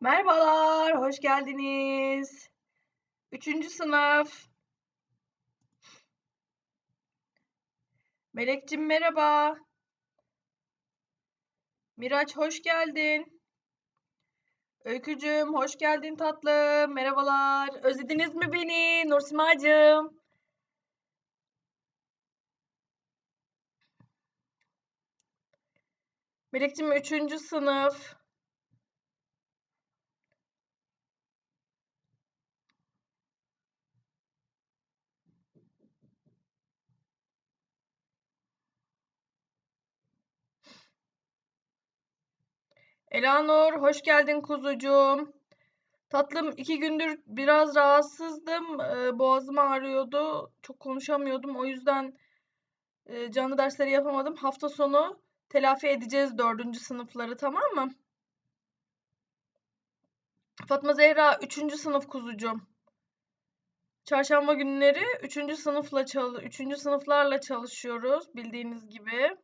Merhabalar, hoş geldiniz. Üçüncü sınıf. Melekcim merhaba. Miraç hoş geldin. Öykücüm hoş geldin tatlım. Merhabalar. Özlediniz mi beni Nursimacığım? Melekcim üçüncü sınıf. Elanur, hoş geldin kuzucuğum. Tatlım iki gündür biraz rahatsızdım. Ee, boğazım ağrıyordu. Çok konuşamıyordum. O yüzden e, canlı dersleri yapamadım. Hafta sonu telafi edeceğiz dördüncü sınıfları tamam mı? Fatma Zehra üçüncü sınıf kuzucuğum. Çarşamba günleri üçüncü sınıfla çalış üçüncü sınıflarla çalışıyoruz bildiğiniz gibi.